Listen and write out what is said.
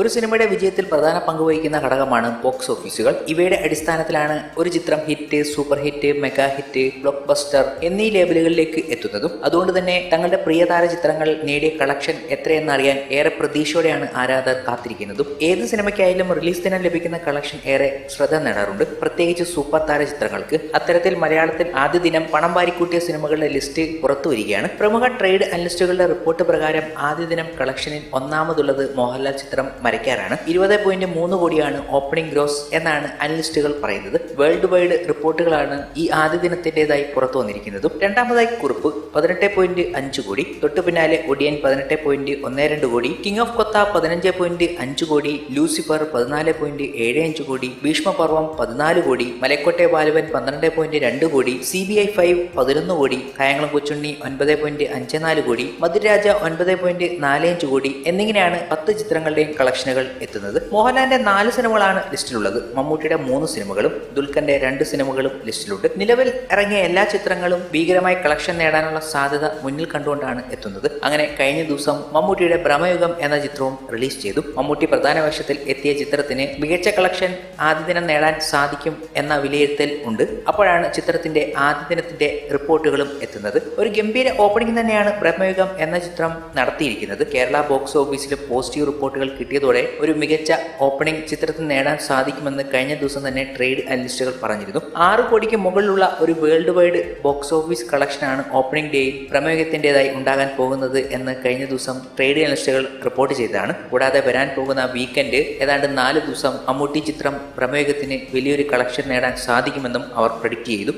ഒരു സിനിമയുടെ വിജയത്തിൽ പ്രധാന പങ്കുവഹിക്കുന്ന ഘടകമാണ് ബോക്സ് ഓഫീസുകൾ ഇവയുടെ അടിസ്ഥാനത്തിലാണ് ഒരു ചിത്രം hit super hit mega hit blockbuster എന്നീ ലേബലുകളിലേക്ക് എത്തുന്നതും. അതുകൊണ്ട് തന്നെ തങ്ങളുടെ പ്രിയതാര ചിത്രങ്ങൾ നേടിയ കളക്ഷൻ എത്രയെന്നറിയാൻ ഏറെ പ്രതീക്ഷയോടെയാണ് ആരാധകർ കാത്തിരിക്കുന്നതും. ഏത് സിനിമയ്ക്കായാലും റിലീസ് ദിനം ലഭിക്കുന്ന കളക്ഷൻ ഏറെ ശ്രദ്ധ നേടാറുണ്ട്. പ്രത്യേകിച്ച് സൂപ്പർ താര ചിത്രങ്ങൾക്ക് അത്തരത്തിൽ മലയാളത്തിൽ ആദ്യ ദിനം പണം വാരിക്കൂട്ടിയ സിനിമകളുടെ ലിസ്റ്റ് പുറത്തു വരികയാണ്. പ്രമുഖ ട്രേഡ് അനലിസ്റ്റുകളുടെ റിപ്പോർട്ട് പ്രകാരം ആദ്യ ദിനം കളക്ഷനിൽ ഒന്നാമതുള്ളത് മോഹൻലാൽ ചിത്രം മരയ്ക്കാറാണ് ഇരുപത് പോയിന്റ് മൂന്ന് കോടിയാണ് ഓപ്പണിംഗ് ഗ്രോസ് എന്നാണ് അനലിസ്റ്റുകൾ പറയുന്നത്. വേൾഡ് വൈഡ് റിപ്പോർട്ടുകളാണ് ഈ ആദ്യ ദിനത്തിന്റെതായി പുറത്തു വന്നിരിക്കുന്നതും. രണ്ടാമതായി കുറിപ്പ് പതിനെട്ട് പോയിന്റ് അഞ്ച് കോടി. തൊട്ടു പിന്നാലെ ഒടിയൻ പതിനെട്ട് പോയിന്റ് ഒന്ന് രണ്ട് കോടി. കിങ് ഓഫ് കൊത്ത പതിനഞ്ച് പോയിന്റ് അഞ്ച് കോടി. ലൂസിഫർ പതിനാല് പോയിന്റ് ഏഴ് അഞ്ച് കോടി. ഭീഷ്മപർവം പതിനാല് കോടി. മലക്കോട്ടെ ബാലുവൻ പന്ത്രണ്ട് പോയിന്റ് രണ്ട് കോടി. സി ബി ഐ ഫൈവ് പതിനൊന്ന് കോടി. കായംകുളം കൊച്ചുണ്ണി ഒൻപത് പോയിന്റ് അഞ്ച് നാല് കോടി. മധുരാജ ഒൻപത് പോയിന്റ് നാല് അഞ്ച് കോടി. എന്നിങ്ങനെയാണ് പത്ത് ചിത്രങ്ങളുടെയും കളക്ഷനുകൾ എത്തുന്നത് മോഹൻലാലിന്റെ നാല് സിനിമകളാണ് ലിസ്റ്റിലുള്ളത്. മമ്മൂട്ടിയുടെ മൂന്ന് സിനിമകളും ദുൽഖന്റെ രണ്ട് സിനിമകളും ലിസ്റ്റിലുണ്ട്. നിലവിൽ ഇറങ്ങിയ എല്ലാ ചിത്രങ്ങളും ഭീകരമായി കളക്ഷൻ നേടാനുള്ള സാധ്യത മുന്നിൽ കണ്ടുകൊണ്ടാണ് എത്തുന്നത്. അങ്ങനെ കഴിഞ്ഞ ദിവസം മമ്മൂട്ടിയുടെ ഭ്രമയുഗം എന്ന ചിത്രവും റിലീസ് ചെയ്തു. മമ്മൂട്ടി പ്രധാന വേഷത്തിൽ എത്തിയ ചിത്രത്തിന് മികച്ച കളക്ഷൻ ആദ്യ ദിനം നേടാൻ സാധിക്കും എന്ന വിലയിരുത്തൽ ഉണ്ട്. അപ്പോഴാണ് ചിത്രത്തിന്റെ ആദ്യ ദിനത്തിന്റെ റിപ്പോർട്ടുകളും എത്തുന്നത്. ഒരു ഗംഭീര ഓപ്പണിംഗ് തന്നെയാണ് ബ്രഹ്മയുഗം എന്ന ചിത്രം നടത്തിയിരിക്കുന്നത്. കേരള ബോക്സ് ഓഫീസിൽ പോസിറ്റീവ് റിപ്പോർട്ടുകൾ കിട്ടിയതോടെ ഒരു മികച്ച ഓപ്പണിംഗ് ചിത്രത്തിന് നേടാൻ സാധിക്കുമെന്ന് കഴിഞ്ഞ ദിവസം തന്നെ ട്രേഡ് അനലിസ്റ്റുകൾ പറഞ്ഞിരുന്നു. ആറ് കോടിക്ക് മുകളിലുള്ള ഒരു വേൾഡ് വൈഡ് ബോക്സ് ഓഫീസ് കളക്ഷനാണ് ഓപ്പണിംഗ് ഡേയിൽ പ്രമേഹത്തിന്റെതായി ഉണ്ടാകാൻ പോകുന്നത് എന്ന് കഴിഞ്ഞ ദിവസം ട്രേഡ് അനലിസ്റ്റുകൾ റിപ്പോർട്ട് ചെയ്തതാണ്. കൂടാതെ വരാൻ പോകുന്ന വീക്കെൻഡ് ഏതാണ്ട് നാല് ദിവസം മമ്മൂട്ടി ചിത്രം പ്രമേഹത്തിന് വലിയൊരു കളക്ഷൻ നേടാൻ സാധിക്കുമെന്നും അവർ പ്രഡിക്റ്റ് ചെയ്തു.